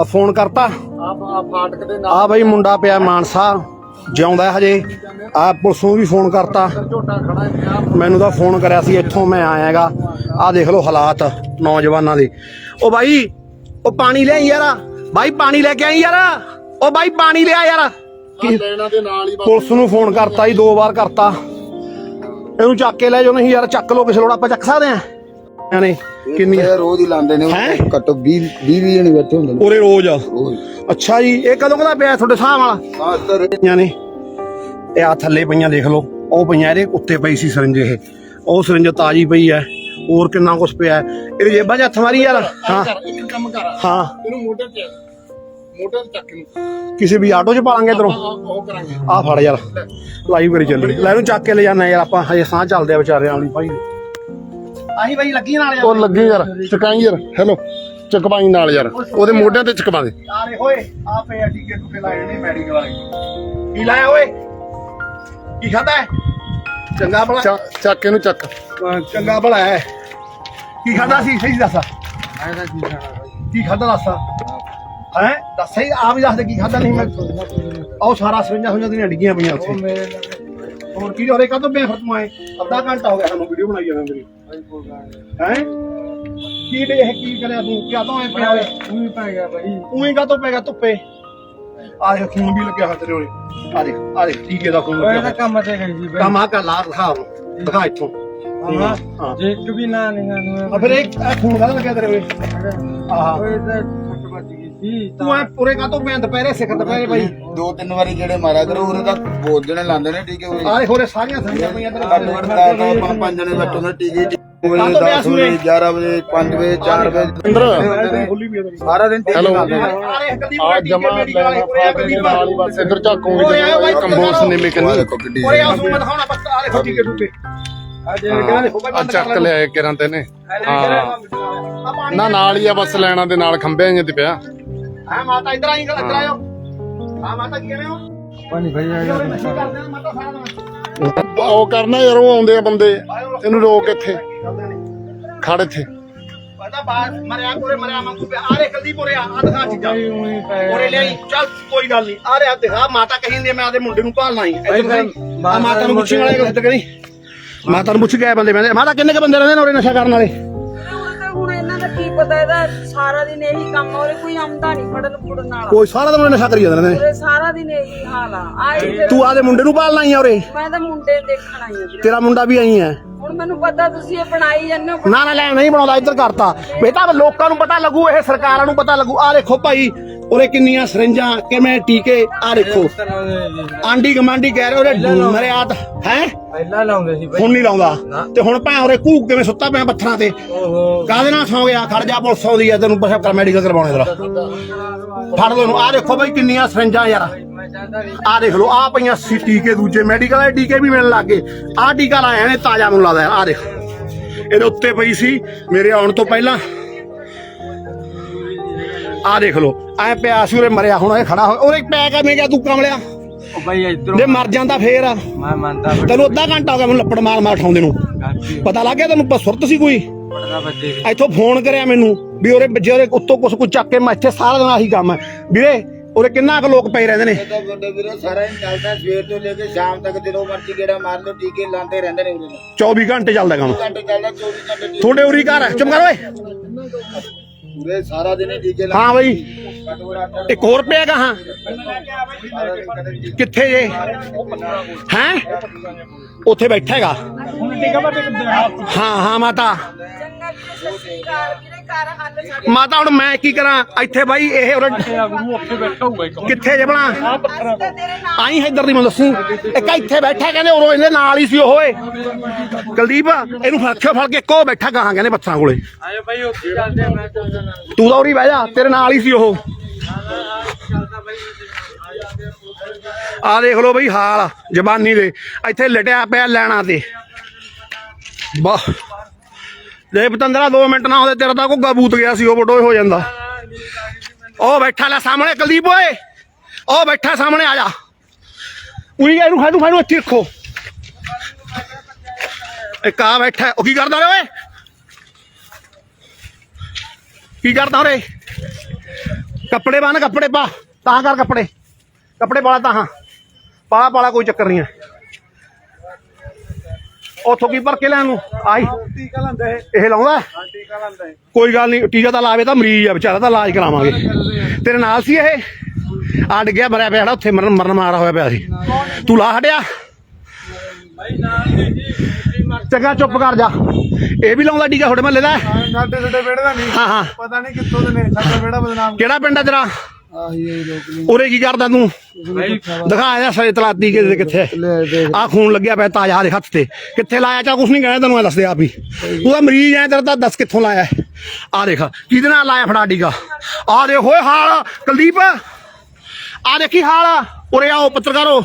ਆ ਫੋਨ ਕਰਤਾ। ਆ ਫਾਟਕ ਦੇ ਨਾਲ ਆ ਬਈ ਮੁੰਡਾ ਪਿਆ ਮਾਨਸਾ ਜਿਉਂਦਾ ਹਜੇ। ਆ ਪੁਲਿਸ ਨੂੰ ਵੀ ਫੋਨ ਕਰਤਾ। ਮੈਨੂੰ ਤਾਂ ਫੋਨ ਕਰਿਆ ਸੀ ਇੱਥੋਂ ਮੈਂ ਆਇਆਗਾ। ਆ ਦੇਖ ਲਓ ਹਾਲਾਤ ਨੌਜਵਾਨਾਂ ਦੇ। ਉਹ ਬਾਈ ਉਹ ਪਾਣੀ ਲੈ ਯਾਰ। ਬਾਈ ਪਾਣੀ ਲੈ ਕੇ ਆਈ ਯਾਰ। ਉਹ ਬਾਈ ਪਾਣੀ ਲਿਆ ਯਾਰ। ਪੁਲਿਸ ਨੂੰ ਫੋਨ ਕਰਤਾ ਜੀ ਦੋ ਵਾਰ ਕਰਤਾ। ਇਹਨੂੰ ਚੱਕ ਕੇ ਲੈ ਜਾਓ ਨਹੀਂ ਯਾਰ ਚੱਕ ਲਓ ਕਿਸੇ ਲੋੜ ਆਪਾਂ ਚੱਕ ਸਕਦੇ ਆ ਯਾਨੀ ਕਿੰਨੀ? ਇਹ ਰੋਜ਼ ਹੀ ਲਾਉਂਦੇ ਨੇ ਹੈਂ? ਘੱਟੋ 20 20 20 ਜਣੇ ਬੈਠੇ ਹੁੰਦੇ ਨੇ। ਉਰੇ ਰੋਜ਼ ਰੋਜ਼। ਅੱਛਾ ਜੀ ਇਹ ਕਦੋਂ ਕਦਾ ਪਿਆ ਤੁਹਾਡੇ ਸਾਹ ਵਾਲਾ? ਆ ਇੱਧਰ ਯਾਨੀ ਇਹ ਆ ਥੱਲੇ ਪਈਆਂ ਦੇਖ ਲਓ ਉਹ ਪਈਆਂ ਇਹਦੇ ਉੱਤੇ ਪਈ ਸੀ ਸਿਰੰਜ ਇਹ। ਉਹ ਸਿਰੰਜ ਤਾਜੀ ਪਈ ਐ ਹੋਰ ਕਿੰਨਾ ਕੁਛ ਪਿਆ ਹੈ। ਇਹਦੀ ਜੇਬਾਂ 'ਚ ਹੱਥ ਮਾਰੀ ਯਾਰ। ਹਾਂ। ਇੱਕ ਕੰਮ ਕਰ। ਹਾਂ। ਇਹਨੂੰ ਮੋਟਰ ਤੇ ਮੋਟਰ ਚੱਕ ਨੂੰ ਕਿਸੇ ਵੀ ਆਟੋ 'ਚ ਪਾਲਾਂਗੇ ਇਧਰੋਂ? ਆ- ਉਹ ਕਰਾਂਗੇ। ਆ ਫੜ ਯਾਰ। ਲਾਈਵ ਕਰੀ ਚੱਲੀ ਲੈ ਇਹਨੂੰ ਚੱਕ ਕੇ ਲੈ ਜਾਣਾ ਯਾਰ ਆਪਾਂ ਹਜੇ ਸਾਹ ਚੱਲਦੇ ਆ ਵਿਚਾਰਿਆਂ ਵਾਲੀ ਭਾਈ। ਆਹੀ ਭਾਈ ਲੱਗੀ ਨਾਲ ਉਹ ਲੱਗੇ ਯਾਰ ਚਕਾਈ ਯਾਰ ਹੈਲੋ ਚਕਵਾਈ ਨਾਲ ਯਾਰ ਉਹਦੇ ਮੋਢਿਆਂ ਤੇ ਚਕਵਾ ਦੇ। ਆਰੇ ਹੋਏ ਆ ਪਏ ਆ ਟੀਕੇ ਟੁਕੇ ਲਾਏ ਨੇ ਮੈਡੀਕਲ ਵਾਲੇ। ਕੀ ਲਾਇਆ ਓਏ? ਕੀ ਖਾਦਾ ਹੈ? ਚੰਗਾ ਭਲਾ। ਚੱਕ- ਇਹਨੂੰ ਚੱਕ। ਚੰਗਾ ਭਲਾ ਹੈ। ਕੀ ਖਾਦਾ ਸੀ? ਸਹੀ ਦੱਸ। ਕੀ ਖਾਦਾ ਦੱਸ? ਹੈ? ਦੱਸ ਸਹੀ ਆ ਵੀ ਦੱਸ ਦੇ ਕੀ ਖਾਦਾ ਨਹੀਂ ਮੈਂ। ਆਹ ਸਾਰਾ ਸਰਿੰਜਾਂ ਹੋਈਆਂ ਦੀਆਂ ਡਿੱਗੀਆਂ ਪਈਆਂ ਉੱਥੇ। ਹੋਰ ਕੀ ਹੋਰੇ ਕਦੋਂ ਬੇ ਫਿਰ ਤੂੰ ਆਏ? ਅੱਧਾ ਘੰਟਾ ਹੋ ਗਿਆ ਸਾਨੂੰ ਵੀਡੀਓ ਬਣਾਈ ਜਾਂਦਾ ਮੇਰੀ ਹੈ? ਕੀ ਦੇ ਇਹ ਕੀ ਕਰਿਆ ਤੂੰ? ਕਿਆ ਤੋਂ ਐ ਪਿਆ ਓਏ ਉਹੀ ਪੈ ਗਿਆ ਬਾਈ। ਉਹੀ ਕਾ ਤੋਂ ਪੈ ਗਿਆ? ਧੁੱਪੇ। ਆ ਦੇਖ ਖੂਨ ਵੀ ਲੱਗਿਆ ਹੋਇਆ ਤੇਰੇ ਓਏ ਆ ਦੇਖ ਆ ਦੇਖ ਟੀਕੇ ਦਾ ਖੂਨ ਲੱਗਿਆ। ਕੰਮ ਤੇ ਗਈ ਜੀ ਕੰਮ ਆ ਕਰ ਲਾ ਦਿਖਾ ਉਹਨੂੰ। ਦਿਖਾ ਇੱਥੋਂ। ਹਾਂ ਜੇ ਇੱਕ ਵੀ ਨਾ ਨਿਗਾ ਨੂੰ ਆ ਫਿਰ ਇਹ ਖੂਨ ਕਾਹਦਾ ਲੱਗਿਆ ਤੇਰੇ ਓਏ ਆਹਾ। ਓਏ ਤਾਂ ਛੱਟ ਵੱਜ ਗਈ ਸੀ ਤੂੰ ਐ ਪੂਰੇ ਕਾ ਤੋਂ ਮੈਂ ਦੁਪਹਿਰੇ ਸਿੱਖ ਦੁਪਹਿਰੇ ਬਾਈ? ਦੋ ਤਿੰਨ ਵਾਰੀ ਜਿਹੜੇ ਮਾਰਿਆ ਕਰੋ ਉਹਦੇ ਤਾਂ ਬਹੁਤ ਜਣੇ ਲਾਉਂਦੇ ਨੇ ਟੀਕੇ ਉਰੇ। ਆ ਦੇਖ ਹੋਰੇ ਸਾਰੀਆਂ ਸੰਗੀਆਂ ਪਈਆਂ ਤੇਰੇ ਦਸ ਦਸ ਪੰਜ ਜਣੇ ਬੈਠੇ ਹੁੰਦੇ ਟੀਕੇ 10 ਸੂਰੇ? ਵਜੇ 11 ਵਜੇ 5 ਵਜੇ 4 ਵਜੇ। ਅੰਦਰ ਖੁੱਲੀ ਵੀ ਉਹਦੇ ਸਾਰਾ ਦਿਨ ਟੀਕੇ Hello. ਲਾਉਂਦੇ ਨੇ ਆ। ਦੇਖ ਕਦੀ ਆ ਜਮਾ ਲੈਣਾ ਫਾਟਕ ਦੇ ਨਾਲ ਹੀ ਬਸ ਇੱਧਰ ਝਾਕੂਗੇ ਓਏ ਆਏ ਬਾਈ, ਕੰਬੋਸ ਨੇ ਆਹ ਕੰਨੀ ਦੇਖੋ ਕਿੱਡੀ ਓਏ ਆ ਸੂ ਮੈਂ ਦਿਖਾਉਣਾ ਬਸ ਆ ਦੇਖੋ ਟੀਕੇ ਟੂਕੇ ਆ ਜੇ ਕਿਹਨਾਂ ਦੇਖੋ ਬਾਈ ਆ ਬੰਦ ਚੱਕ ਲਿਆਏ ਕਿਰਾਂ ਤੇ ਨੇ। ਹਾਂ। ਨਾ ਨਾਲ ਹੀ ਆ ਬਸ ਲੈਣਾ ਦੇ ਨਾਲ ਖੰਭਿਆਂ ਜਿਹੇ ਤੇ ਪਿਆ। ਹਾਂ ਮਾਤਾ ਇਧਰ ਆਈ ਗੱਲ ਕਰਾਇਓ ਹਾਂ ਮਾਤਾ ਕੀ ਕਿਵੇਂ ਹੋ? ਪਾਣੀ ਭਈ ਆ ਮਾਤਾ ਸਾਰਾ ਉਹ ਕਰਨਾ ਯਾਰ ਉਹ ਆਉਂਦੇ ਆ ਬੰਦੇ। ਇਹਨੂੰ ਰੋਕ ਇੱਥੇ। ਖੜ ਇੱਥੇ। ਪਤਾ ਬਾਤ ਮਰਿਆ ਕੋਰੇ ਮਰਿਆ ਮੰਗੂ ਪਿਆ। ਆ ਰੇ ਕਲਦੀ ਪੋਰੇ ਆ ਆਹ ਦਿਖਾ ਚੀਜ਼ਾਂ। ਪੋਰੇ ਲਿਆਈ। ਚੱਲ ਕੋਈ ਗੱਲ ਨਹੀਂ। ਆ ਰਿਹਾ ਦਿਖਾ ਮਾਤਾ ਕਹਿੰਦੀ ਮੈਂ ਆਦੇ ਮੁੰਡੇ ਨੂੰ ਭਾਲਣਾ ਹੀ ਆ ਮਾਤਾ ਨੂੰ ਵਾਲੇ ਕਰੀ। ਮਾਤਾ ਨੂੰ ਪੁੱਛ ਆਏ ਬੰਦੇ ਬੰਦੇ ਮਾਤਾ ਕਿੰਨੇ ਕ ਬੰਦੇ ਰਹਿੰਦੇ ਨੇ ਉਰੇ ਨਸ਼ਾ ਕਰਨ ਵਾਲੇ? ਹੁਣ ਤਾਂ ਹੁਣ ਇਹਨਾਂ ਦਾ ਕੀ ਪਤਾ ਇਹਦਾ ਸਾਰਾ ਦਿਨ ਇਹੀ ਕੰਮ ਔਰ ਕੋਈ ਆਮਦਾ ਨਹੀਂ ਫੜਨ ਫੁੜਨ ਵਾਲਾ। ਕੋਈ ਸਾਰਾ ਦਿਨ ਨਸ਼ਾ ਕਰੀ ਜਾਂਦੇ ਨੇ। ਸਾਰਾ ਦਿਨ ਇਹੀ ਹਾਲ ਆ। ਤੂੰ ਆਦੇ ਮੁੰਡੇ ਨੂੰ ਭਾਲਣਾ ਹੀ ਆ ਉਰੇ। ਮੈਂ ਤਾਂ ਮੁੰਡੇ ਦੇਖਣ ਆਈ ਹਾਂ। ਤੇਰਾ ਮੁੰਡਾ ਵੀ ਆਈ ਹੈ ਹੁਣ ਮੈਨੂੰ ਪਤਾ ਤੁਸੀਂ ਇਹ ਬਣਾਈ ਜਾਂਦੇ ਹੋ। ਨਾ ਨਾ ਲੈ ਨਹੀਂ ਬਣਾਉਂਦਾ ਇੱਧਰ ਕਰਤਾ। ਬੇਟਾ ਲੋਕਾਂ ਨੂੰ ਪਤਾ ਲੱਗੂ ਇਹ ਸਰਕਾਰਾਂ ਨੂੰ ਪਤਾ ਲੱਗੂ। ਆ ਦੇਖੋ ਭਾਈ ਉਰੇ ਕਿੰਨੀਆਂ ਸਰਿੰਜਾਂ ਕਿਵੇਂ ਟੀਕੇ ਆ ਦੇਖੋ। ਆਂਡੀ ਗਮਾਂਡੀ ਕਹਿ ਰਹੇ ਉਹਦੇ ਮਰਿਆ ਹੈ? ਪਹਿਲਾਂ ਲਾਉਂਦੇ ਸੀ ਹੁਣ ਨਹੀਂ ਲਾਉਂਦਾ। ਤੇ ਹੁਣ ਭੈਂ ਉਰੇ ਕੂਕ ਕਿਵੇਂ ਸੁੱਤਾ ਪਿਆ ਪੱਥਰਾਂ ਤੇ? ਕਾਹਦੇ ਨਾਲ ਸੌ ਗਿਆ? ਖੜ ਜਾ ਪੁਲਿਸ ਆਉਂਦੀ ਐ ਤੈਨੂੰ ਪਛਾ ਕਰ ਮੈਡੀਕਲ ਕਰਵਾਉਣੇ ਤੇਰਾ ਫੜ ਲੋ ਇਹਨੂੰ। ਆ ਦੇਖੋ ਭਾਈ ਕਿੰਨੀਆਂ ਸਰਿੰਜਾਂ ਯਾਰ। ਆ ਦੇਖ ਲੋ ਆ ਪਈਆਂ ਸੀ ਟੀਕੇ ਦੂਜੇ ਮੈਡੀਕਲ ਵਾਲੇ ਟੀਕੇ ਵੀ ਮਿਲਣ ਲੱਗੇ ਆ ਟੀਕਾ ਲਾਇਆ ਨੇ ਤਾਜ਼ਾ ਮੈਨੂੰ ਲੱਗਦਾ ਆ ਦੇਖ। ਇਹਦੇ ਉੱਤੇ ਪਈ ਸੀ ਮੇਰੇ ਆਉਣ ਤੋਂ ਪਹਿਲਾਂ। ਆ ਦੇਖ ਲੋ ਐ ਪਿਆ ਸੀ ਉਰੇ ਮਰਿਆ ਹੁਣ ਇਹ ਖੜਾ ਹੋ ਉਰੇ ਪੈ ਕਿਵੇਂ ਗਿਆ ਤੂੰ ਕਮਲਿਆ। ਉਹ ਬਈ ਇਧਰੋਂ ਜੇ ਮਰ ਜਾਂਦਾ ਫੇਰ ਮੈਂ ਮੰਨਦਾ ਤੈਨੂੰ ਅੱਧਾ ਘੰਟਾ ਹੋ ਗਿਆ ਮੈਨੂੰ ਲੱਪੜ ਮਾਰ ਮਾਰ ਉਠਾਉਂਦੇ ਨੂੰ। ਪਤਾ ਲੱਗ ਗਿਆ ਤੈਨੂੰ ਸੁਰਤ ਸੀ ਕੋਈ? ਇੱਥੋਂ ਫੋਨ ਕਰਿਆ ਮੈਨੂੰ ਵੀ ਉਹਰੇ ਜੇ ਉਹਦੇ ਉੱਤੋਂ ਕੁਛ ਕੁ ਚੱਕ ਕੇ ਮੈਂ ਇੱਥੇ ਸਾਰਾ ਦਿਨ ਆਹੀ ਕੰਮ ਹੈ। ਵੀਰੇ ਉਰੇ ਕਿੰਨਾ ਕੁ ਲੋਕ ਪਏ ਰਹਿੰਦੇ ਨੇ? ਤਾਂ ਵੀਰੇ ਸਾਰਾ ਦਿਨ ਚੱਲਦਾ ਸਵੇਰ ਤੋਂ ਲੈ ਕੇ ਸ਼ਾਮ ਤੱਕ ਜਦੋਂ ਮਰਜ਼ੀ ਗੇੜਾ ਮਾਰ ਲਓ ਟੀਕੇ ਲਾਉਂਦੇ ਰਹਿੰਦੇ ਨੇ ਉਹਦੇ 24 ਘੰਟੇ ਚੱਲਦਾ ਕੰਮ। ਘੰਟੇ ਚੱਲਦਾ 24 ਘੰਟੇ ਟੀਕੇ ਤੁਹਾਡੇ ਉਰੀ ਘਰ ਹੈ ਚੁੱਪ ਕਰ ਓਏ। ਪੂਰੇ ਸਾਰਾ ਦਿਨ ਹੀ ਟੀਕੇ ਹਾਂ ਬਈ। ਇੱਕ ਹੋਰ ਪਿਆ ਟੀਕੇ ਕਿੱਥੇ ਜੇ? ਹੈ? ਉੱਥੇ ਬੈਠਾ ਹੈਗਾ। ਹਾਂ ਹਾਂ ਮਾਤਾ। ਮਾਤਾ ਹੁਣ ਮੈਂ ਕੀ ਕਰਾਂ? ਇੱਥੇ ਬਾਈ ਇਹ ਉਰੇ ਕਿੱਥੇ ਜੇ ਬਣਾ ਅਸੀਂ ਤਾਂ ਤੇਰੇ ਨਾਲ ਆਈ ਇੱਧਰ ਦੀ ਮੈਨੂੰ ਦੱਸੀ। ਇੱਕ ਇੱਥੇ ਬੈਠਾ ਕਹਿੰਦੇ ਉਰੋਂ ਇਹਦੇ ਨਾਲ ਹੀ ਸੀ ਉਹ ਓਏ। ਕੁਲਦੀਪ ਇਹਨੂੰ ਫੜਖਿਓ ਫੜ ਕੇ ਇੱਕੋ ਬੈਠਾ ਗਾਹਾਂ ਕਹਿੰਦੇ ਪੱਥਰਾਂ ਕੋਲੇ। ਤੂੰ ਤਾਂ ਉਰੀ ਬਹਿ ਜਾ ਤੇਰੇ ਨਾਲ ਹੀ ਸੀ ਉਹ। ਆ ਦੇਖ ਲਓ ਬਈ ਹਾਲ ਜ਼ਬਾਨੀ ਦੇ। ਇੱਥੇ ਲਟਿਆ ਪਿਆ ਲੈਣਾ ਤੇ। ਵਾਹ ਜੇ ਪਤੰਦਰਾ 2 ਮਿੰਟ ਨਾ ਹੁੰਦੇ ਤੇਰਾ ਤਾਂ ਘੁੱਗਾ ਬੂਤ ਗਿਆ ਸੀ, ਉਹ ਬਟੋਏ ਹੋ ਜਾਂਦਾ। ਉਹ ਬੈਠਾ ਲੈ ਸਾਹਮਣੇ, ਕੁਲਦੀਪ ਓਏ। ਉਹ ਬੈਠਾ ਸਾਹਮਣੇ, ਆ ਜਾ। ਉਈ ਇਹਨੂੰ ਖਾਦੂ ਖਾਦੂ ਇੱਥੇ ਰੱਖੋ। ਇੱਕ ਆ ਬੈਠਾ, ਉਹ ਕੀ ਕਰਦਾ ਰੇ ਓਏ? ਕੀ ਕਰਦਾ ਰੇ ਕੱਪੜੇ ਬੰਨ, ਕੱਪੜੇ ਪਾ। ਤਾਂ ਕਰ ਕੱਪੜੇ। ਕੱਪੜੇ ਪਾਲਾ ਤਾਂ ਪਾਲਾ ਪਾਲਾ ਕੋਈ ਚੱਕਰ ਨਹੀਂ ਹੈ। ਉਥੋਂ ਕੀ ਭਰ ਕੇ ਲੈਣ ਨੂੰ? ਆਈ ਟੀਕਾ ਲਾਂਦਾ ਹੈ ਇਹ ਲਾਉਂਦਾ? ਹੈ? ਟੀਕਾ ਲਾਂਦਾ ਹੈ ਕੋਈ ਗੱਲ ਨਹੀਂ ਟੀਕਾ ਤਾਂ ਲਾਵੇ ਤਾਂ ਮਰੀਜ਼ ਆ ਵਿਚਾਰਾ ਤਾਂ ਇਲਾਜ ਕਰਾਵਾਂਗੇ। ਤੇਰੇ ਨਾਲ ਸੀ ਇਹ? ਆ ਡਿੱਗਿਆ ਮਰਿਆ ਪਿਆ ਉੱਥੇ ਮਰਨ ਮਰਨ ਮਾਰਾ ਹੋਇਆ ਪਿਆ ਸੀ। ਤੂੰ ਲਾ ਹਟਿਆ? ਚੰਗਾ ਚੁੱਪ ਕਰ ਜਾ। ਇਹ ਵੀ ਲਾਉਂਦਾ ਟੀਕਾ ਤੁਹਾਡੇ ਮਹੱਲੇ ਦਾ? ਸਾਡੇ ਸਾਡੇ ਵਿਹੜੇ ਦਾ ਨਹੀਂ। ਹਾਂ ਹਾਂ। ਪਤਾ ਨਹੀਂ ਕਿੱਥੋਂ ਦੇ ਨੇ ਸਾਡਾ ਵਿਹੜਾ ਬਦਨਾਮ ਕਿਹੜਾ ਪਿੰਡ ਆ ਤੇਰਾ? ਆਹੀ ਉਰੇ ਕੀ ਕਰਦਾ ਤੂੰ? ਦਿਖਾ ਆ ਸਰੇ ਤਲਾਤੀ ਕਿਤੇ ਕਿੱਥੇ? ਆ ਖੂਨ ਲੱਗਿਆ ਪਿਆ ਤਾਜ਼ਾ ਦੇਖ ਹੱਥ ਤੇ। ਕਿੱਥੇ ਲਾਇਆ ਚਾ ਕੁਛ ਨਹੀਂ ਕਹਿਆ ਤੈਨੂੰ ਦੱਸ ਦੇ ਆਪ ਹੀ। ਤੂੰ ਤਾਂ ਮਰੀਜ਼ ਐ ਤੇਰਾ ਤਾਂ ਦੱਸ ਕਿੱਥੋਂ ਲਾਇਆ ਆ ਦੇਖ ਕਿਹਦੇ ਨਾਲ ਲਾਇਆ ਫੜਾ ਟੀਕਾ ਆ ਦੇਖ ਓਏ ਹਾਲ ਕੁਲਦੀਪ। ਆ ਦੇਖੀ ਹਾਲ ਉਰੇ ਆਓ ਪੱਤਰਕਾਰੋ।